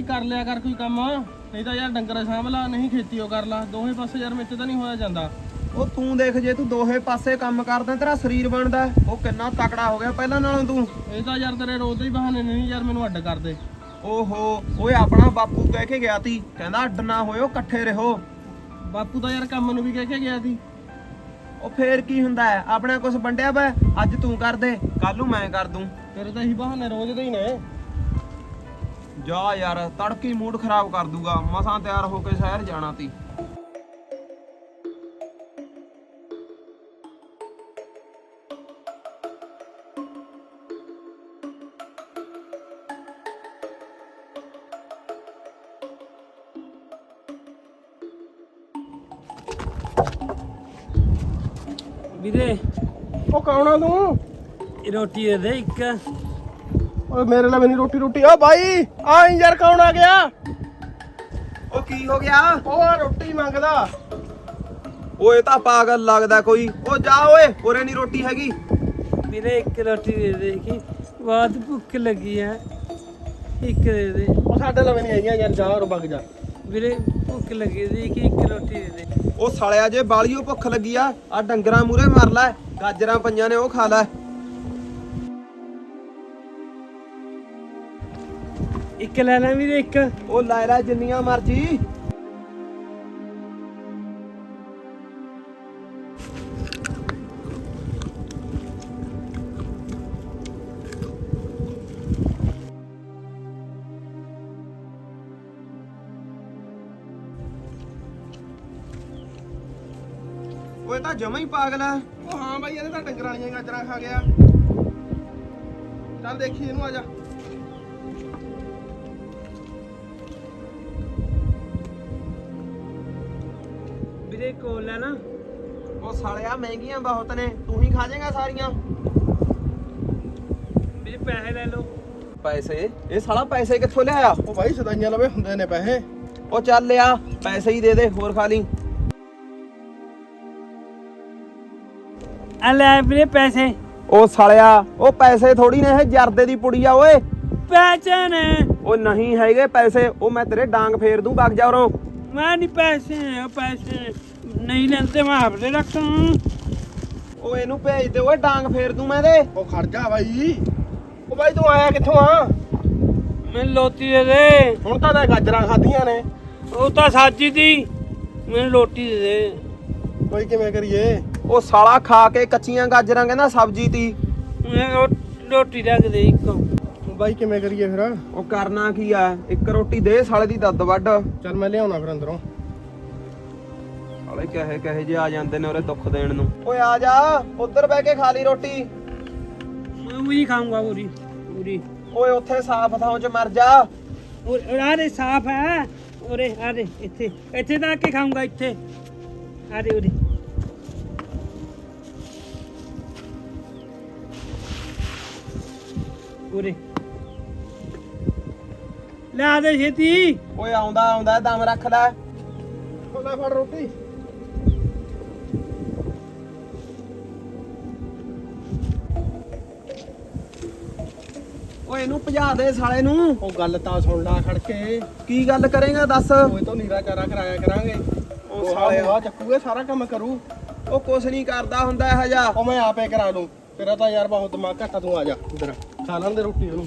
ਬਾਈ ਕਰ ਲਿਆ ਕਰ ਕੋਈ ਕੰਮ। ਨਹੀਂ ਤਾਂ ਯਾਰ ਡੰਗਰ ਸਾਂਭ ਲਾ ਨਹੀਂ ਖੇਤੀ ਉਹ ਕਰ ਲਾ। ਦੋਵੇਂ ਪਾਸੇ ਯਾਰ ਵਿੱਚ ਤਾਂ ਨਹੀਂ ਹੋਇਆ ਜਾਂਦਾ। ਉਹ ਤੂੰ ਦੇਖ ਜੇ ਤੂੰ ਦੋਹੇ ਪਾਸੇ ਕੰਮ ਕਰਦਾ ਤੇਰਾ ਸਰੀਰ ਬਣਦਾ। ਉਹ ਕਿੰਨਾ ਤਕੜਾ ਹੋ ਗਿਆ ਪਹਿਲਾਂ ਨਾਲੋਂ ਤੂੰ। ਇਹ ਤਾਂ ਯਾਰ ਤੇਰੇ ਰੋਜ਼ ਦੇ ਹੀ ਬਹਾਨੇ ਨੇ ਨਹੀਂ ਯਾਰ ਮੈਨੂੰ ਅੱਡ ਕਰਦੇ ਓਹੋ ਓਏ ਆਪਣਾ ਬਾਪੂ ਕਹਿ ਕੇ ਗਿਆ ਤੀ। ਕਹਿੰਦਾ ਅੱਡ ਨਾ ਹੋਇਓ ਇਕੱਠੇ ਰਹੋ। ਬਾਪੂ ਤਾਂ ਯਾਰ ਕੰਮ ਨੂੰ ਵੀ ਕਹਿ ਕੇ ਗਿਆ ਸੀ। ਉਹ ਫੇਰ ਕੀ ਹੁੰਦਾ ਹੈ? ਆਪਣਾ ਕੁਝ ਵੰਡਿਆ ਵਾ? ਅੱਜ ਤੂੰ ਕਰ ਦੇ ਕੱਲ ਨੂੰ ਮੈਂ ਕਰ ਦੂੰ। ਤੇਰੇ ਤਾਂ ਇਹੀ ਬਹਾਨੇ ਰੋਜ਼ ਦੇ ਹੀ ਨੇ। ਜਾ ਯਾਰ ਤੜਕੀ ਮੂਡ ਖਰਾਬ ਕਰ ਦੂਗਾ। ਮਸਾਂ ਤਿਆਰ ਹੋ ਕੇ ਸ਼ਹਿਰ ਜਾਣਾ ਤੀ। ਵੀਰੇ। ਉਹ ਕੌਣ ਤੂੰ? ਇਹ ਰੋਟੀ ਦੇ ਦੇ ਇੱਕ। ਓਏ ਮੇਰੇ ਲਈ ਨਹੀਂ ਰੋਟੀ ਰੋਟੀ। ਆ ਬਾਈ ਆ ਯਾਰ ਕੌਣ ਆ ਗਿਆ? ਉਹ ਕੀ ਹੋ ਗਿਆ? ਉਹ ਆ ਰੋਟੀ ਮੰਗਦਾ। ਓਏ ਤਾਂ ਪਾਗਲ ਲੱਗਦਾ ਕੋਈ। ਉਹ ਜਾ ਓਏ ਉਰੇ ਨਹੀਂ ਰੋਟੀ ਹੈਗੀ। ਵੀਰੇ ਇੱਕ ਰੋਟੀ ਦੇ ਦੇ ਕਿ ਬਹੁਤ ਭੁੱਖ ਲੱਗੀ ਆ ਇੱਕ ਦੇ ਦੇ। ਉਹ ਸਾਡੇ ਲਈ ਨਹੀਂ ਆਈਆਂ ਯਾਰ ਜਾ ਔਰ ਵਗ ਜਾ। ਵੀਰੇ ਭੁੱਖ ਲੱਗੀ ਸੀ ਕਿ ਇੱਕ ਰੋਟੀ ਦੇ ਦੇ। ਉਹ ਸਾਲਿਆ ਜੇ ਬਾਲੀਓ ਭੁੱਖ ਲੱਗੀ ਆ ਆ ਡੰਗਰਾਂ ਮੂਰੇ ਮਰ ਲੈ ਗਾਜਰਾਂ ਪਈਆਂ ਨੇ ਉਹ ਖਾ ਲੈ। ਲੈ ਲੈ ਵੀਰੇ ਇੱਕ। ਉਹ ਲੈ ਲੈ ਜਿੰਨੀਆਂ ਮਰਜ਼ੀ। ਓਏ ਤਾਂ ਜਮਾ ਹੀ ਪਾਗਲ ਆ। ਉਹ ਹਾਂ ਬਾਈ ਇਹਨੇ ਤਾਂ ਡੰਗਰਾਂ ਵਾਲੀਆਂ ਗਾਜਰਾਂ ਖਾ ਗਿਆ। ਚੱਲ ਦੇਖੀ ਇਹਨੂੰ ਆ ਜਾ। ਵੀਰੇ ਕੋਲ ਲੈ ਨਾ। ਉਹ ਸਾਲਿਆ ਮਹਿੰਗੀਆਂ ਬਹੁਤ ਨੇ। ਤੂੰ ਹੀ ਖਾ ਜਾਏਗਾ ਸਾਰੀਆਂ। ਵੀਰੇ ਪੈਸੇ ਲੈ ਲਓ। ਪੈਸੇ? ਇਹ ਸਾਲਾ ਪੈਸੇ ਕਿੱਥੋਂ ਲਿਆਇਆ? ਉਹ ਬਾਈ ਸਦਾਈਆਂ ਲਵੇ ਹੁੰਦੇ ਨੇ ਪੈਸੇ। ਉਹ ਚੱਲ ਲਿਆ ਪੈਸੇ ਹੀ ਦੇ ਦੇ ਹੋਰ ਖਾ ਲਈ। ਆ ਲੈ ਵੀਰੇ ਪੈਸੇ। ਉਹ ਸਾਲਿਆ ਉਹ ਪੈਸੇ ਥੋੜੀ ਨੇ ਇਹ ਜਰਦੇ ਦੀ ਪੁੜੀ ਆ ਓਏ। ਪੈਸੇ ਨੇ। ਉਹ ਨਹੀਂ ਹੈਗੇ ਪੈਸੇ ਉਹ ਮੈਂ ਤੇਰੇ ਡਾਂਗ ਫੇਰ ਦੂੰ ਵਗ ਜਾ ਉਰੋਂ। ਮੈਂ ਨਹੀਂ ਪੈਸੇ ਉਹ ਪੈਸੇ। ਨਹੀਂ ਲੈਂਦੇ ਮੈਂ ਆਪਦੇ ਰੱਖਾਂ। ਉਹ ਇਹਨੂੰ ਭੇਜ ਦੇ ਓਏ ਡਾਂਗ ਫੇਰ ਦੂੰ ਮੈਂ ਦੇ ਉਹ ਖੜ ਜਾ ਬਾਈ। ਉਹ ਬਾਈ ਤੂੰ ਆਇਆ ਕਿੱਥੋਂ ਆ? ਮੈਨੂੰ ਲੋਟੀ ਦੇ ਦੇ। ਹੁਣ ਤਾਂ ਤਾਂ ਗਾਜਰਾਂ ਖਾਧੀਆਂ ਨੇ। ਉਹ ਤਾਂ ਸਾਜੀ ਦੀ। ਮੈਨੂੰ ਰੋਟੀ ਦੇ ਦੇ। ਬਾਈ ਕਿਵੇਂ ਕਰੀਏ? ਉਹ ਸਾਲਾ ਖਾ ਕੇ ਕੱਚੀਆਂ ਗਾਜਰਾਂ ਕਹਿੰਦਾ ਸਬਜ਼ੀ ਤੀ। ਮੈਂ ਰੋ- ਰੋਟੀ ਰੱਖ ਦੇ ਇੱਕ। ਬਾਈ ਕਿਵੇਂ ਕਰੀਏ ਫਿਰ? ਉਹ ਕਰਨਾ ਕੀ ਆ? ਇੱਕ ਰੋਟੀ ਦੇ ਸਾਲੇ ਦੀ ਦੱਦ ਵੱਡ ਚੱਲ ਮੈਂ ਲਿਆਉਣਾ ਫਿਰ ਅੰਦਰੋਂ। ਸਾਲੇ ਕਹੇ ਕਹੇ ਜੇ ਆ ਜਾਂਦੇ ਨੇ ਉਹਰੇ ਦੁੱਖ ਦੇਣ ਨੂੰ। ਓਏ ਆ ਜਾ ਉੱਧਰ ਬਹਿ ਕੇ ਖਾ ਲਈ ਰੋਟੀ। ਮੈਂ ਵੀ ਖਾਊਂਗਾ ਪੂਰੀ ਪੂਰੀ। ਓਏ ਉੱਥੇ ਸਾਫ਼ ਥਾਂ 'ਚ ਮਰ ਜਾ। ਔਰ ਆਰੇ ਸਾਫ਼ ਹੈ। ਔਰੇ ਆਰੇ ਇੱਥੇ। ਇੱਥੇ ਤਾਂ ਆ ਕੇ ਖਾਊਂਗਾ ਇੱਥੇ। ਆਰੇ ਉਰੇ। ਉਰੇ। ਲੈ ਆ ਦੇ ਛੇਤੀ। ਓਏ ਆਉਂਦਾ ਆਉਂਦਾ ਦਮ ਰੱਖ ਲੈ। ਉਹ ਲੈ ਫੜ ਰੋਟੀ। ਇਹਨੂੰ ਭਜਾ ਦੇ ਸਾਲੇ ਨੂੰ। ਉਹ ਗੱਲ ਤਾਂ ਸੁਣ ਲਾ ਖੜ ਕੇ ਕੀ ਗੱਲ ਕਰੇਗਾ ਦੱਸ? ਓਏ ਤੋਂ ਨੀਰਾ ਚਾਰਾ ਕਰਾਇਆ ਕਰਾਂਗੇ। ਉਹ ਸਾਲੇ ਆ ਚੱਕੂਗੇ ਸਾਰਾ ਕੰਮ ਕਰੂ। ਉਹ ਕੁਛ ਨਹੀਂ ਕਰਦਾ ਹੁੰਦਾ ਇਹ ਜਾ ਉਹ ਮੈਂ ਆਪੇ ਕਰਾ ਲੂੰ। ਤੇਰਾ ਤਾਂ ਯਾਰ ਬਹੁਤ ਦਿਮਾਗ ਘੱਟਾ ਤੂੰ ਆ ਜਾ ਇੱਧਰ। ਖਾ ਲੈਂਦੇ ਰੋਟੀ ਉਹਨੂੰ।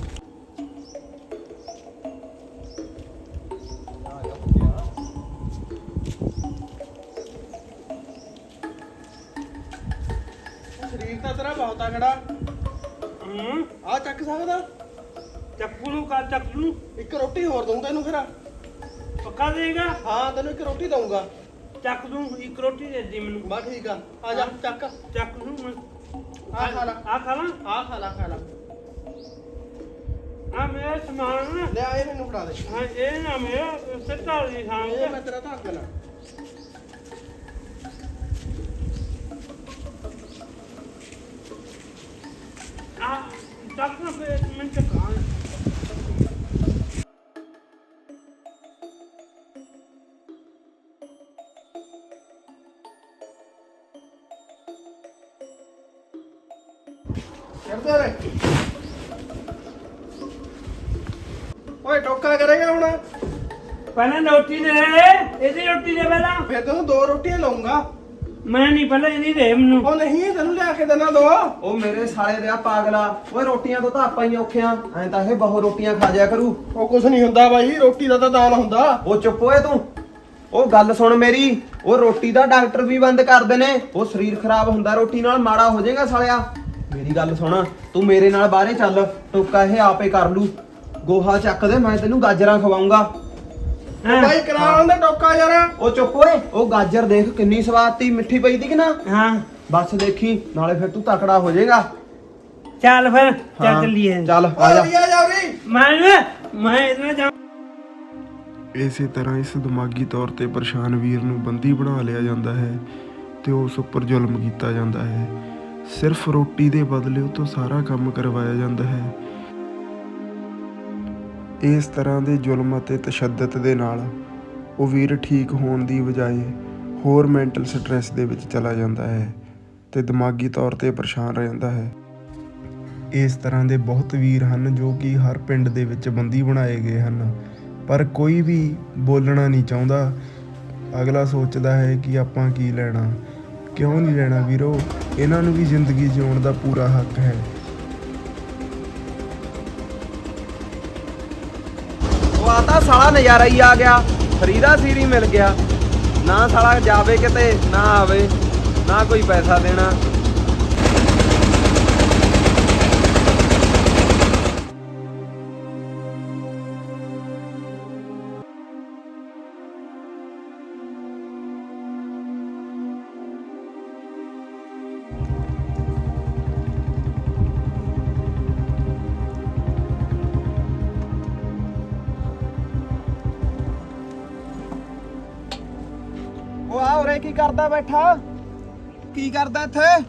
ਸਰੀਰ ਤਾਂ ਤੇਰਾ ਬਹੁਤ ਤਗੜਾ ਹੂੰ? ਆ ਚੱਕ ਸਕਦਾ? ਚੱਕੂ ਨੂੰ ਕਾ ਚੱਕੂ ਨੂੰ। ਇੱਕ ਰੋਟੀ ਹੋਰ ਦਊਂ ਤੈਨੂੰ ਫਿਰ। ਪੱਕਾ ਦੇਗਾ? ਹਾਂ ਤੈਨੂੰ ਇੱਕ ਰੋਟੀ ਦਊਂਗਾ। ਚੱਕ ਦੂੰ ਇੱਕ ਰੋਟੀ ਦੇ ਦੇ ਮੈਨੂੰ। ਬਾ ਠੀਕ ਆ। ਆ ਜਾ ਚੱਕ। ਚੱਕ ਦੂੰ ਮੈਂ ਆ ਖਾ ਲਾ। ਆ ਖਾ ਲਾਂ। ਆ ਖਾ ਲਾ ਖਾ ਲਾ। ਆ ਮੇਰਾ ਸਮਾਨ ਨਾ। ਲੈ ਇਹ ਮੈਨੂੰ ਫੜਾ ਦੇ। ਹਾਂ ਇਹ ਨਾ ਮੇਰਾ ਸਿੱਧਾ ਨਹੀਂ ਇਹ ਖਾਂਗਾ ਮੈਂ ਤੇਰਾ ਧੱਕ ਲਾ। ਆ ਚੱਕ ਨਾ ਮੈਂ ਚੱਕਾਂ। ਕਰਦੇ ਰੇ ਓਏ ਟੋਕਾ ਕਰੇਗਾ ਹੁਣ? ਪਹਿਲਾਂ ਰੋਟੀ ਦੇ ਇਹਦੀ ਰੋਟੀ ਦੇ ਪਹਿਲਾਂ। ਫਿਰ ਤੈਨੂੰ ਦੋ ਰੋਟੀਆਂ ਲਾਉਂਗਾ। ਮੈਂ ਨਹੀਂ ਪਹਿਲਾਂ ਇਹਦੀ ਦੇ ਮੈਨੂੰ। ਉਹ ਨਹੀਂ ਤੈਨੂੰ ਲਿਆ ਕੇ ਦੇਣਾ ਦੋ। ਉਹ ਮੇਰੇ ਸਾਲੇ ਦੇ ਆ ਪਾਗਲਾ। ਓਏ ਰੋਟੀਆਂ ਤੋਂ ਤਾਂ ਆਪਾਂ ਹੀ ਔਖੇ ਆ। ਐਂ ਤਾਂ ਇਹ ਬਹੁਤ ਰੋਟੀਆਂ ਖਾ ਜਾਇਆ ਕਰੂ। ਉਹ ਕੁਛ ਨਹੀਂ ਹੁੰਦਾ ਬਾਈ ਰੋਟੀ ਦਾ ਤਾਂ ਦਾਨ ਹੁੰਦਾ। ਉਹ ਚੁੱਪ ਓਏ ਤੂੰ। ਉਹ ਗੱਲ ਸੁਣ ਮੇਰੀ ਉਹ ਰੋਟੀ ਦਾ ਡਾਕਟਰ ਵੀ ਬੰਦ ਕਰਦੇ ਨੇ ਉਹ ਸਰੀਰ ਖਰਾਬ ਹੁੰਦਾ ਰੋਟੀ ਨਾਲ ਮਾੜਾ ਹੋ ਜਾਏਗਾ ਸਾਲਿਆ। ਮੇਰੀ ਗੱਲ ਸੁਣ ਤੂੰ ਮੇਰੇ ਨਾਲ ਬਾਹਰੇ ਚੱਲ ਟੋਕਾ ਇਹ ਆਪੇ ਕਰ ਲੂ। ਗੋਹਾ ਚੱਕ ਦੇ ਮੈਂ ਤੈਨੂੰ ਗਾਜਰਾਂ ਖਵਾਉਂਗਾ। ਹਾਂ। ਬਾਈ ਕਰਾ ਲੈਂਦੇ ਟੋਕਾ ਯਾਰ। ਉਹ ਚੁੱਪ ਓਏ। ਉਹ ਗਾਜਰ ਦੇਖ ਕਿੰਨੀ ਸਵਾਦ ਤੀ ਮਿੱਠੀ ਪਈ ਤੀ ਕਿ ਨਾ? ਹਾਂ। ਬਸ ਦੇਖੀ ਨਾਲੇ ਫਿਰ ਤੂੰ ਤਕੜਾ ਹੋ ਜਾਏਗਾ। ਚੱਲ ਫਿਰ ਚੱਲ ਹਾਂ, ਚੱਲੀਏ। ਚੱਲ ਆ ਜਾ। ਆ ਜਾ ਉਰੀ ਮੈਂ ਮੈਂ ਇਹਦੇ ਜਾ ਇਸੇ ਤਰ੍ਹਾਂ ਇਸ ਦਿਮਾਗੀ ਤੌਰ ਤੇ ਪਰੇਸ਼ਾਨ ਵੀਰ ਨੂੰ ਬੰਦੀ ਬਣਾ ਲਿਆ ਜਾਂਦਾ ਹੈ ਤੇ ਉਸ ਉੱਪਰ ਜ਼ੁਲਮ ਕੀਤਾ ਜਾਂਦਾ ਹੈ। ਸਿਰਫ ਰੋਟੀ ਦੇ ਬਦਲੇ ਉਹ ਤੋਂ ਸਾਰਾ ਕੰਮ ਕਰਵਾਇਆ ਜਾਂਦਾ ਹੈ। ਇਸ ਤਰ੍ਹਾਂ ਦੇ ਜ਼ੁਲਮ ਅਤੇ ਤਸ਼ੱਦਦ ਦੇ ਨਾਲ ਉਹ ਵੀਰ ਠੀਕ ਹੋਣ ਦੀ ਬਜਾਏ ਹੋਰ ਮੈਂਟਲ ਸਟ੍ਰੈਸ ਦੇ ਵਿੱਚ ਚਲਾ ਜਾਂਦਾ ਹੈ ਤੇ ਦਿਮਾਗੀ ਤੌਰ ਤੇ ਪਰੇਸ਼ਾਨ ਰਹਿੰਦਾ ਹੈ। ਇਸ ਤਰ੍ਹਾਂ ਦੇ ਬਹੁਤ ਵੀਰ ਹਨ ਜੋ ਕਿ ਹਰ ਪਿੰਡ ਦੇ ਵਿੱਚ ਬੰਦੀ ਬਣਾਏ ਗਏ ਹਨ, ਪਰ ਕੋਈ ਵੀ ਬੋਲਣਾ ਨਹੀਂ ਚਾਹੁੰਦਾ। ਅਗਲਾ ਸੋਚਦਾ ਹੈ ਕਿ ਆਪਾਂ ਕੀ ਲੈਣਾ। ਕਿਉਂ ਨਹੀਂ ਲੈਣਾ ਵੀਰੋ? ਇਹਨਾਂ ਨੂੰ ਵੀ ਜ਼ਿੰਦਗੀ ਜਿਉਣ ਦਾ ਪੂਰਾ ਹੱਕ ਹੈ। ਉਹ ਆ ਤਾਂ ਸਾਲਾ ਨਜ਼ਾਰਾ ਹੀ ਆ ਗਿਆ। ਫਰੀਦਾ ਸੀਰੀ ਮਿਲ ਗਿਆ। ਨਾ ਸਾਲਾ ਜਾਵੇ ਕਿਤੇ, ਨਾ ਆਵੇ, ਨਾ ਕੋਈ ਪੈਸਾ ਦੇਣਾ। ਕਰਦਾ ਬੈਠਾ? ਕੀ ਕਰਦਾ ਇੱਥੇ?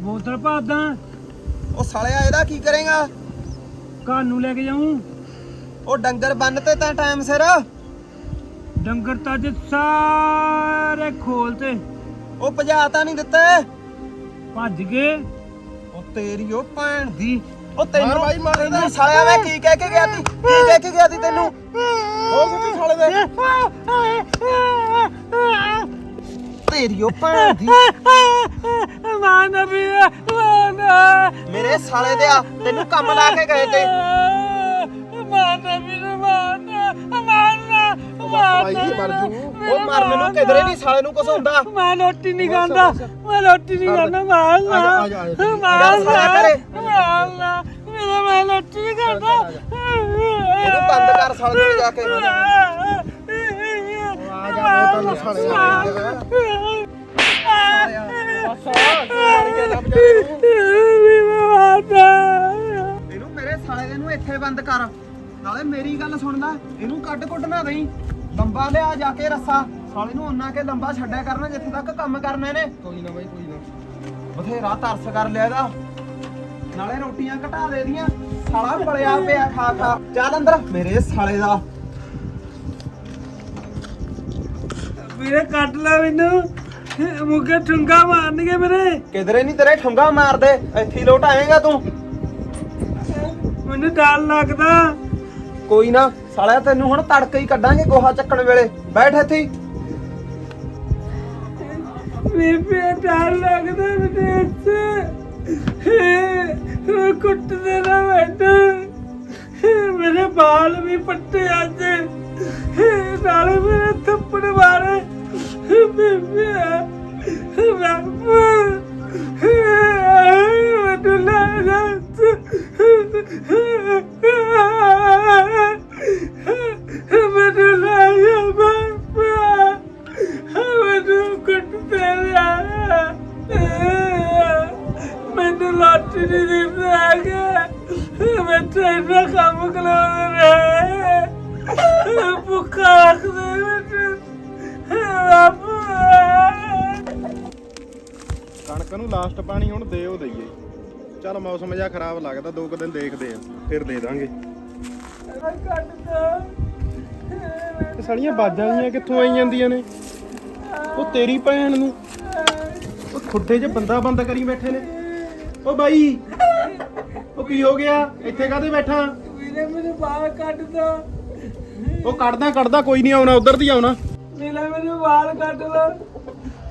ਬੋਤਲ ਭਾਦਾ ਉਹ ਸਾਲਿਆ ਇਹਦਾ ਕੀ ਕਰੇਗਾ? ਘਰ ਨੂੰ ਲੈ ਕੇ ਜਾਉਂ ਉਹ ਡੰਗਰ ਬੰਨ ਤੇ ਤਾਂ ਟਾਈਮ ਸਿਰ। ਡੰਗਰ ਤਾਂ ਅੱਜ ਸਾਰੇ ਖੋਲ ਤੇ। ਉਹ ਭਜਾ ਤਾਂ ਨਹੀਂ ਦਿੱਤੇ। ਭੱਜ ਗਏ। ਉਹ ਤੇਰੀ ਉਹ ਭੈਣ ਦੀ ਉਹ ਮਾਰ ਤੈਨੂੰ ਬਾਈ, ਮਾਰ। ਤੈਨੂੰ ਸਾਲਿਆ ਮੈਂ ਕੀ ਕਹਿ ਕੇ ਗਿਆ ਤੀ ਕੀ ਕਹਿ ਕੇ ਗਿਆ ਤੀ ਤੈਨੂੰ? ਉਹ ਸੁੱਤੀ ਸਾਲੇ ਦੇ। ਤੇਰੀ ਉਹ ਭੈਣ ਦੀ। ਮਾਨ ਵੀ ਮਾਨ। ਮੇਰੇ ਸਾਲੇ ਦੇ ਆ ਤੈਨੂੰ ਕੰਮ ਲਾ ਕੇ ਗਏ ਤੇ। ਮਾਨ ਵੀ ਮਾਨ ਮਾਨ ਬਾਈ ਮਰ ਜੂ ਉਹ ਮਰਨ ਨੂੰ ਕਿਧਰੇ ਨਹੀਂ ਸਾਲੇ ਨੂੰ ਕੁਛ ਹੁੰਦਾ। ਮੈਂ ਰੋਟੀ ਨਹੀਂ ਖਾਂਦਾ ਮੈਂ ਰੋਟੀ ਨਹੀਂ ਖਾਂਦਾ ਮਾਨ ਆ ਜਾ, ਆ ਜਾ, ਆ ਜਾ। ਮਾਨ ਗੱਲ ਸਾਰਾ ਘਰੇ। ਮਾਨ ਮੇਰਾ ਮੈਂ ਰੋਟੀ ਨਹੀਂ ਖਾਂਦਾ ਇਹਨੂੰ ਬੰਦ ਕਰ ਸਾਲੇ ਨੂੰ ਜਾ ਕੇ। ਆ ਜਾ ਬੋਤਲ ਸਾਲੇ ਆ ਬਸ ਮਾਰ ਕੇ ਲੱਭ ਜਾ ਇਹਨੂੰ ਮੇਰੇ ਸਾਲੇ ਦੇ ਨੂੰ ਇੱਥੇ ਬੰਦ ਕਰ। ਨਾਲੇ ਮੇਰੀ ਗੱਲ ਸੁਣ ਲੈ ਇਹਨੂੰ ਕੱਢ ਕੁੱਟ ਨਾ ਦੇਈ। ਲੰਬਾ ਲਿਆ ਜਾ ਕੇ ਰੱਸਾ। ਸਾਲੇ ਨੂੰ ਉਹਨਾਂ ਕੇ ਲੰਬਾ ਛੱਡਿਆ ਕਰਨਾ ਜਿੱਥੇ ਤੱਕ ਕੰਮ ਕਰਨਾ ਇਹਨੇ ਕੋਈ ਨਾ ਬਾਈ ਕੋਈ ਨਾ। ਬਥੇਰਾ ਤਰਸ ਕਰ ਲਿਆ ਇਹਦਾ। ਨਾਲੇ ਰੋਟੀਆਂ ਘਟਾ ਦੇ ਦੀਆਂ। ਸਾਲਾ ਬਲਿਆ ਪਿਆ ਖਾ ਖਾ। ਚੱਲ ਅੰਦਰ। ਮੇਰੇ ਸਾਲੇ ਦਾ। ਵੀਰੇ ਕੱਟ ਲੈ ਮੈਨੂੰ। ਮੁੱਕੇ ਠੁੰਗਾ ਮਾਰਨਗੇ ਮੇਰੇ। ਕਿਧਰੇ ਨਹੀਂ ਤੇਰੇ ਠੁੰਗਾ ਮਾਰਦੇ? ਇੱਥੇ ਲੋਟ ਆਏਗਾ ਤੂੰ। ਮੈਨੂੰ ਡਰ ਲੱਗਦਾ। ਕੋਈ ਨਾ ਸਾਲਿਆ ਤੈਨੂੰ ਹੁਣ ਤੜਕੇ ਹੀ ਕੱਢਾਂਗੇ ਗੋਹਾ ਚੱਕਣ ਵੇਲੇ ਬੈਠ ਇੱਥੇ ਹੀ ਬੀਬੀ ਡਰ ਲੱਗਦਾ ਮੈਨੂੰ ਇੱਥੇ ਕੁੱਟਦੇ ਨਾ ਮੈਨੂੰ ਮੇਰੇ ਬਾਲ ਵੀ ਪੱਟੇ ਅੱਜ ਨਾਲੇ ਮੇਰੇ ਥੱਪੜ ਮਾਰੇ ਬੀਬੀ ਬਾਪੂ ਮੈਨੂੰ ਲੈ ਜਾ ਮੈਨੂੰ ਲੈ ਜਾ ਮੈਨੂੰ ਕੁੱਟਦੇ ਰਿਹਾ ਮੈਨੂੰ ਲਾਟੀ ਨਹੀਂ ਦਿੰਦਾ ਹੈਗਾ ਮੈਂ ਤੇਰਾ ਕੰਮ ਕਰਾਉਂਦਾ ਭੁੱਖਾ ਰੱਖਦੇ ਮੈਨੂੰ ਕਣਕ ਨੂੰ ਲਾਸਟ ਪਾਣੀ ਹੁਣ ਦੇ ਉਹ ਦਈਏ। ਚੱਲ ਮੌਸਮ ਜਿਹਾ ਖਰਾਬ ਲੱਗਦਾ, ਦੋ ਕੁ ਦਿਨ ਦੇਖਦੇ ਆ, ਫਿਰ ਦੇ ਦਾਂਗੇ। ਕੱਟਦਾ। ਇਹ ਸਾਲੀਆਂ ਬਾਜਾਂ ਜੀਆਂ ਕਿੱਥੋਂ ਆਈ ਜਾਂਦੀਆਂ ਨੇ? ਉਹ ਤੇਰੀ ਭੈਣ ਨੂੰ। ਉਹ ਖੁੱਡੇ 'ਚ ਬੰਦਾ ਬੰਦ ਕਰੀ ਬੈਠੇ ਨੇ। ਉਹ ਬਾਈ ਉਹ ਕੀ ਹੋ ਗਿਆ? ਇੱਥੇ ਕਾਹਦੇ ਬੈਠਾ? ਵੀਰੇ ਮੈਨੂੰ ਬਾਹਰ ਕੱਢ ਦੋ ਉਹ ਕੱਢਦਾ ਕੱਢਦਾ ਕੋਈ ਨਹੀਂ ਆਉਣਾ ਉਧਰ ਦੀ ਆਉਣਾ। ਵੀਰੇ ਮੈਨੂੰ ਬਾਹਰ ਕੱਢ ਦੋ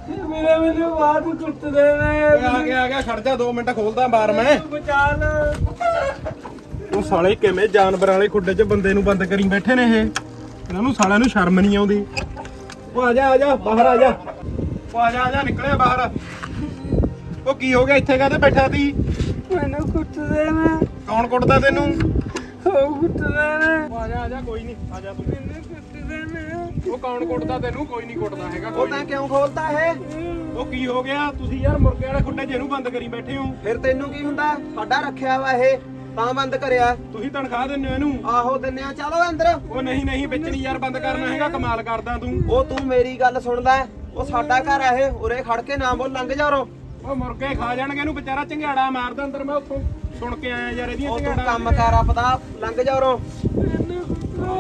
ਵੀਰੇ ਮੈਨੂੰ ਬਾਹਰ ਕੁੱਟਦੇ ਨੇ। ਆ ਗਿਆ ਆ ਗਿਆ ਖੜ ਜਾ 2 ਮਿੰਟ ਖੋਲਦਾ ਬਾਰ ਮੈਂ। ਬਚਾ ਲਓ ਉਹ ਸਾਲੇ ਕਿਵੇਂ ਜਾਨਵਰਾਂ ਵਾਲੇ ਖੁੱਡੇ 'ਚ ਬੰਦੇ ਨੂੰ ਬੰਦ ਕਰੀ ਬੈਠੇ ਨੇ ਇਹ? ਇਹਨਾਂ ਨੂੰ ਸਾਲਿਆਂ ਨੂੰ ਸ਼ਰਮ ਨਹੀਂ ਆਉਂਦੀ। ਉਹ ਆ ਜਾ ਆ ਜਾ ਬਾਹਰ ਆ ਜਾ। ਉਹ ਆ ਜਾ ਆ ਜਾ ਨਿਕਲਿਆ ਬਾਹਰ। ਉਹ ਕੀ ਹੋ ਗਿਆ ਇੱਥੇ ਕਾਹਦੇ ਬੈਠਾ ਤੀ? ਮੈਨੂੰ ਕੁੱਟਦੇ ਨੇ। ਕੌਣ ਕੁੱਟਦਾ ਤੈਨੂੰ? ਉਹ ਕੁੱਟਦੇ ਨੇ। ਉਹ ਆ ਜਾ ਆ ਜਾ ਕੋਈ ਨਹੀਂ ਆ ਜਾ ਤੂੰ। ਮੈਨੂੰ ਕੁੱਟਦੇ ਨੇ। ਉਹ ਕੌਣ ਕੁੱਟਦਾ ਤੈਨੂੰ? ਕੋਈ ਨਹੀਂ ਕੁੱਟਦਾ ਹੈਗਾ ਉਹ ਕੋਈ ਤਾਂ। ਕਿਉਂ ਖੋਲਤਾ ਇਹ? ਉਹ ਕੀ ਹੋ ਗਿਆ? ਤੁਸੀਂ ਯਾਰ ਮੁਰਗੇ ਵਾਲੇ ਖੁੱਡੇ 'ਚ ਇਹਨੂੰ ਬੰਦ ਕਰੀ ਬੈਠੇ ਹੋ। ਫਿਰ ਤੈਨੂੰ ਕੀ ਹੁੰਦਾ? ਸਾਡਾ ਰੱਖਿਆ ਵਾ ਇਹ। ਤਾਂ ਬੰਦ ਕਰਿਆ। ਤੁਸੀਂ ਤਨਖਾਹ ਦਿੰਦੇ ਹੋ ਇਹਨੂੰ? ਆਹੋ ਦਿੰਨੇ ਆ। ਚਲੋ ਅੰਦਰ। ਉਹ ਨਹੀਂ ਨਹੀਂ ਵਿੱਚ ਨਹੀਂ ਯਾਰ ਬੰਦ ਕਰਨਾ ਹੈਗਾ ਕਮਾਲ ਕਰਦਾ ਤੂੰ। ਉਹ ਤੂੰ ਮੇਰੀ ਗੱਲ ਸੁਣਦਾ ਹੈ? ਉਹ ਸਾਡਾ ਘਰ ਆ ਇਹ ਉਰੇ ਖੜ ਕੇ ਨਾ ਬੋਲ ਲੰਘ ਜਾ ਉਰੋਂ। ਉਹ ਮੁਰਗੇ ਖਾ ਜਾਣਗੇ ਇਹਨੂੰ ਵਿਚਾਰਾ ਝੰਗਾੜਾ ਮਾਰਦਾ ਅੰਦਰ ਮੈਂ ਉੱਥੋਂ। ਸੁਣ ਕੇ ਆਇਆ ਯਾਰ ਇਹਦੀਆਂ ਉਹ ਤੂੰ ਝੰਗਾੜਾ ਕੰਮ ਕਰ ਆਪਦਾ ਲੰਘ ਜਾ ਉਰੋਂ।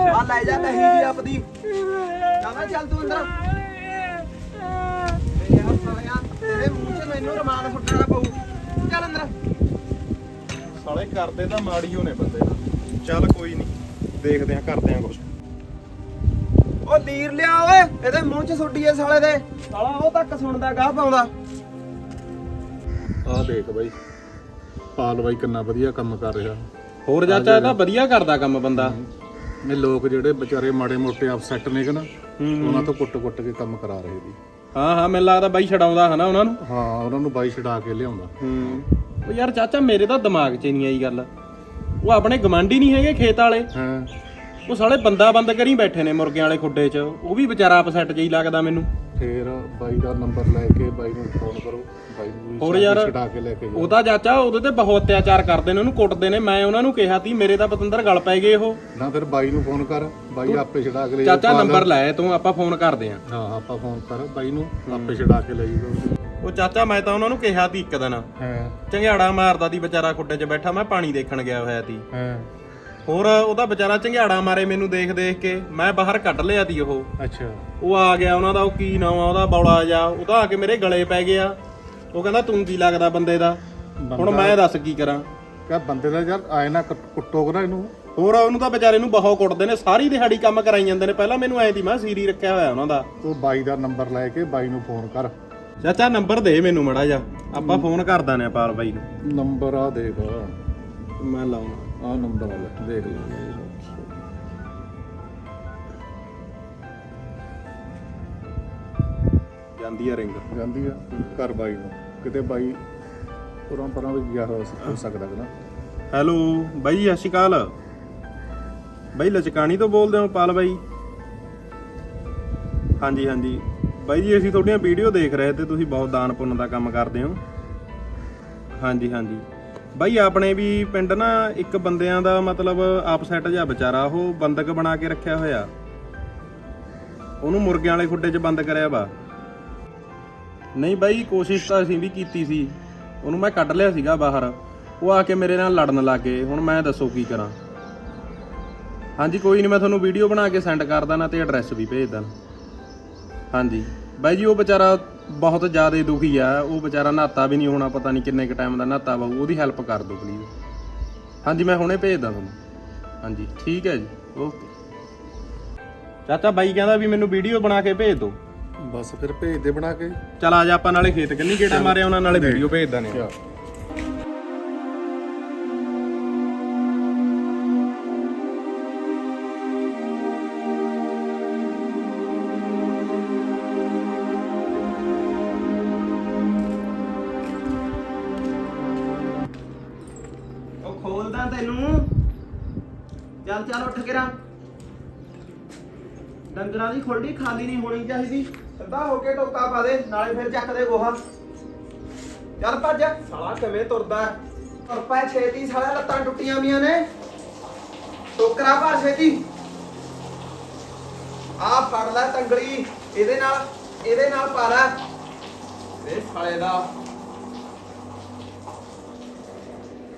ਆ ਲੈ ਜਾ ਨਹੀਂ ਜੀ ਆਪਦੀ। ਚੱਲ ਚੱਲ ਤੂੰ ਅੰਦਰ। ਇਹ ਯਾਰ ਸਾਲਿਆ ਤੇਰੇ ਮੂੰਹ 'ਚ ਮੈਨੂੰ ਰਮਾਨ ਫੁੱਟਣਾ ਪਊ। ਚੱਲ ਅੰਦਰ। ਸਾਲੇ ਕਰਦੇ ਤਾਂ ਮਾੜੀ ਹੋਣੇ ਬੰਦੇ ਚੱਲ ਕੋਈ ਨਹੀਂ ਦੇਖਦੇ ਆਂ ਕਰਦੇ ਆਂ ਕੁਝ ਉਹ ਲੀਰ ਲਿਆ ਓਏ ਇਹਦੇ ਮੂੰਹ 'ਚ ਸੁੱਡੀ ਐ ਸਾਲੇ ਦੇ। ਸਾਲਾ ਉਹ ਤੱਕ ਸੁਣਦਾ ਗਾਹ ਪਾਉਂਦਾ। ਆਹ ਦੇਖ ਬਾਈ ਪਾਲ ਬਾਈ ਕਿੰਨਾ ਵਧੀਆ ਕੰਮ ਕਰ ਰਿਹਾ। ਹੋਰ ਚਾਚਾ ਇਹ ਤਾਂ ਵਧੀਆ ਕਰਦਾ ਕੰਮ ਬੰਦਾ। ਇਹ ਲੋਕ ਜਿਹੜੇ ਵਿਚਾਰੇ ਮਾੜੇ ਮੋਟੇ ਅਪਸੈਟ ਨੇ ਕਿ ਨਾ ਉਹਨਾਂ ਤੋਂ ਕੁੱਟ-ਕੁੱਟ ਕੇ ਕੰਮ ਕਰਾ ਰਹੇ ਦੀ ਹਾਂ ਹਾਂ ਮੈਨੂੰ ਲੱਗਦਾ ਬਾਈ ਛਡਾਉਂਦਾ ਹਨਾ ਉਹਨਾਂ ਨੂੰ। ਹਾਂ ਉਹਨਾਂ ਨੂੰ ਬਾਈ ਛਡਾ ਕੇ ਲਿਆਉਂਦਾ। ਹੂੰ। ਉਹ ਯਾਰ ਚਾਚਾ ਮੇਰੇ ਤਾਂ ਦਿਮਾਗ 'ਚ ਨਹੀਂ ਆਈ ਗੱਲ। ਉਹ ਆਪਣੇ ਗਵਾਂਢੀ ਨਹੀਂ ਹੈਗੇ ਖੇਤ ਵਾਲੇ। ਹਾਂ। ਉਹ ਸਾਲੇ ਬੰਦਾ ਬੰਦ ਕਰੀ ਬੈਠੇ ਨੇ ਮੁਰਗਿਆਂ ਵਾਲੇ ਖੁੱਡੇ 'ਚ। ਉਹ ਵੀ ਵਿਚਾਰਾ ਅਪਸੈਟ ਜਿਹੀ ਲੱਗਦਾ ਮੈਨੂੰ। ਫੇਰ ਬਾਈ ਦਾ ਨੰਬਰ ਲੈ ਕੇ ਬਾਈ ਨੂੰ ਫੋਨ ਕਰੋ। ਬਾਈ ਨੂੰ ਹੋਰ ਯਾਰ, ਛਡਾ ਕੇ ਲੈ ਕੇ ਜਾਓ। ਉਹ ਤਾਂ ਚਾਚਾ ਉਹਦੇ ਤੇ ਬਹੁਤ ਅਤਿਆਚਾਰ ਕਰਦੇ ਨੇ ਉਹਨੂੰ ਕੁੱਟਦੇ ਨੇ। ਮੈਂ ਉਹਨਾਂ ਨੂੰ ਕਿਹਾ ਤੀ ਮੇਰੇ ਤਾਂ ਪਤੰਦਰ ਗਲ ਪੈ ਗਏ ਉਹ। ਨਾ ਫਿਰ ਬਾਈ ਨੂੰ ਫੋਨ ਕਰ ਬਾਈ ਆਪੇ ਛਡਾ ਕੇ ਲੈ ਜਾਊ। ਚਾਚਾ ਨੰਬਰ ਲੈ ਤੂੰ ਆਪਾਂ ਫੋਨ ਕਰਦੇ ਆਂ। ਹਾਂ ਆਪਾਂ ਫੋਨ ਕਰ ਬਾਈ ਨੂੰ ਆਪੇ ਛਡਾ ਕੇ ਲੈ ਜਾਊਗਾ ਉਹ ਚਾਚਾ ਮੈਂ ਤਾਂ ਉਹਨਾਂ ਨੂੰ ਕਿਹਾ ਤੀ ਇੱਕ ਦਿਨ। ਹਾਂ। ਝੰਗਿਆੜਾ ਮਾਰਦਾ ਦੀ ਵਿਚਾਰਾ ਖੁੱਡੇ 'ਚ ਬੈਠਾ ਮੈਂ ਪਾਣੀ ਦੇਖਣ ਗਿਆ ਹੋਇਆ ਤੀ ਹਾਂ। ਹੋਰ ਉਹਦਾ ਵਿਚਾਰਾ ਝੰਗਿਆੜਾ ਮਾਰੇ ਮੈਨੂੰ ਦੇਖ ਦੇਖ ਕੇ ਮੈਂ ਬਾਹਰ ਕੱਢ ਲਿਆ ਤੀ ਉਹ। ਅੱਛਾ। ਉਹ ਆ ਗਿਆ ਉਹਨਾਂ ਦਾ ਉਹ ਕੀ ਨਾਮ ਆ ਉਹਦਾ ਬੌਲਾ ਜਾ ਉਹ ਤਾਂ ਆ ਕੇ ਮੇਰੇ ਗਲੇ ਪੈ ਗਿਆ। ਉਹ ਕਹਿੰਦਾ ਤੂੰ ਕੀ ਲੱਗਦਾ ਬੰਦੇ ਦਾ? ਹੁਣ ਮੈਂ ਦੱਸ ਕੀ ਕਰਾਂ। ਕਹ ਬੰਦੇ ਦਾ ਯਾਰ ਆਏ ਨਾ ਕੁੱਟ- ਨਾ ਇਹਨੂੰ। ਹੋਰ ਉਹਨੂੰ ਤਾਂ ਵਿਚਾਰੇ ਨੂੰ ਬਹੁਤ ਕੁੱਟਦੇ ਨੇ ਸਾਰੀ ਦਿਹਾੜੀ ਕੰਮ ਕਰਾਈ ਜਾਂਦੇ ਨੇ। ਪਹਿਲਾਂ ਮੈਨੂੰ ਐ ਦੀ ਮੈਂ ਸੀਰੀ ਰੱਖਿਆ ਹੋਇਆ ਉਹਨਾਂ ਦਾ। ਤੂੰ ਬਾਈ ਦਾ ਨੰਬਰ ਲੈ ਕੇ ਬਾਈ ਨੂੰ ਫੋਨ ਕਰ। ਚਾਚਾ ਨੰਬਰ ਦੇ ਮੈਨੂੰ ਮੜਾ ਜਾ ਆਪਾਂ ਫੋਨ ਕਰ ਦਾਨੇ ਪਾਲ ਬਾਈ ਨੂੰ। ਨੰਬਰ ਆ ਦੇਖ। ਮੈਂ ਲਾਉਣਾ। ਆ ਨੰਬਰ ਆ ਲੈ ਦੇਖ ਲੈ ਜਾਂਦੀ ਆ ਰਿੰਗ। ਜਾਂਦੀ ਆ ਘਰ ਬਾਈ ਨੂੰ। ਕਿਤੇ ਬਾਈ ਪੁਰਾਂ ਪਰਾਂ ਵੀ ਗਿਆ ਹੋ ਸਕਦਾ ਕਿ ਨਾ। ਹੈਲੋ ਬਾਈ ਸਤਿ ਸ਼੍ਰੀ ਅਕਾਲ। ਬਾਈ ਲਚਕਾਣੀ ਤੋਂ ਬੋਲਦੇ ਹੋ ਪਾਲ ਬਾਈ? ਹਾਂਜੀ ਹਾਂਜੀ। ਬਾਈ ਜੀ ਅਸੀਂ ਤੁਹਾਡੀਆਂ ਵੀਡੀਓ ਦੇਖ ਰਹੇ ਤੇ ਤੁਸੀਂ ਬਹੁਤ ਦਾਨ ਪੁੰਨ ਦਾ ਕੰਮ ਕਰਦੇ ਹੋ। ਹਾਂਜੀ ਹਾਂਜੀ। ਬਾਈ, ਆਪਣੇ ਵੀ ਪਿੰਡ ਨਾ ਇੱਕ ਬੰਦਿਆਂ ਦਾ ਮਤਲਬ ਆਪਸੈਟ ਜਿਹਾ ਵਿਚਾਰਾ, ਉਹ ਬੰਦਕ ਬਣਾ ਕੇ ਰੱਖਿਆ ਹੋਇਆ। ਉਹਨੂੰ ਮੁਰਗਿਆਂ ਵਾਲੇ ਖੁੱਡੇ 'ਚ ਬੰਦ ਕਰਿਆ ਵਾ। ਨਹੀਂ ਬਾਈ, ਕੋਸ਼ਿਸ਼ ਤਾਂ ਅਸੀਂ ਵੀ ਕੀਤੀ ਸੀ। ਉਹਨੂੰ ਮੈਂ ਕੱਢ ਲਿਆ ਸੀਗਾ ਬਾਹਰ। ਉਹ ਆ ਕੇ ਮੇਰੇ ਨਾਲ ਲੜਨ ਲੱਗ ਗਏ। ਹੁਣ ਮੈਂ ਦੱਸੋ ਕੀ ਕਰਾਂ। ਹਾਂਜੀ, ਕੋਈ ਨਹੀਂ, ਮੈਂ ਤੁਹਾਨੂੰ ਵੀਡੀਓ ਬਣਾ ਕੇ ਸੈਂਡ ਕਰ ਦਾਂ ਤੇ ਐਡਰੈਸ ਵੀ ਭੇਜ ਦਾਂ ਹਾਂਜੀ। ਬਾਈ ਜੀ, ਉਹ ਵਿਚਾਰਾ ਬਹੁਤ ਜ਼ਿਆਦਾ ਦੁਖੀ ਆ। ਉਹ ਵਿਚਾਰਾ ਨਹਾਤਾ ਵੀ ਨਹੀਂ ਹੋਣਾ ਪਤਾ ਨਹੀਂ ਕਿੰਨੇ ਕ ਟਾਈਮ ਦਾ ਨਹਾਤਾ ਬਾਊ ਉਹਦੀ ਹੈਲਪ ਕਰ ਦਿਓ ਪਲੀਜ਼ ਹਾਂਜੀ ਮੈਂ ਹੁਣੇ ਭੇਜਦਾ ਤੁਹਾਨੂੰ। ਹਾਂਜੀ ਠੀਕ ਹੈ ਜੀ। ਓਕੇ ਚਾਚਾ ਬਾਈ ਕਹਿੰਦਾ ਵੀ ਮੈਨੂੰ ਵੀਡੀਓ ਬਣਾ ਕੇ ਭੇਜ ਦਿਓ ਬਸ ਫਿਰ ਭੇਜ ਦੇ ਬਣਾ ਕੇ। ਚਲ ਆ ਜਾ ਆਪਾਂ ਨਾਲੇ ਖੇਤ ਕੰਨੀ ਗੇੜਾ ਮਾਰਿਆ ਉਹਨਾਂ ਨਾਲੇ ਵੀਡੀਓ ਭੇਜ ਦਾਂ ਨੇ ਚੱਲ ਚੱਲ ਉੱਠ ਕੇ ਰਾ ਡੰਗਰਾਂ ਦੀ ਖੁੱਲੜੀ ਖਾਲੀ ਨਹੀਂ ਹੋਣੀ ਚਾਹੀਦੀ। ਸਿੱਧਾ ਹੋ ਕੇ ਟੋਕਾ ਪਾ ਦੇ, ਨਾਲੇ ਫਿਰ ਚੱਕ ਦੇ ਗੋਹਾ। ਚੱਲ ਭੱਜ। ਸਾਲਾ ਕਿਵੇਂ ਤੁਰਦਾ ਤੁਰ ਪੈ ਛੇਤੀ ਸਾਲਾ ਲੱਤਾਂ ਟੁੱਟੀਆਂ ਵੀਆਂ ਨੇ। ਟੋਕਰਾ ਭਰ ਛੇਤੀ। ਆ ਫੜ ਲੈ ਤੰਗੜੀ, ਇਹਦੇ ਨਾਲ ਇਹਦੇ ਨਾਲ ਪਾ ਲੈ। ਇਹ ਸਾਲੇ ਦਾ।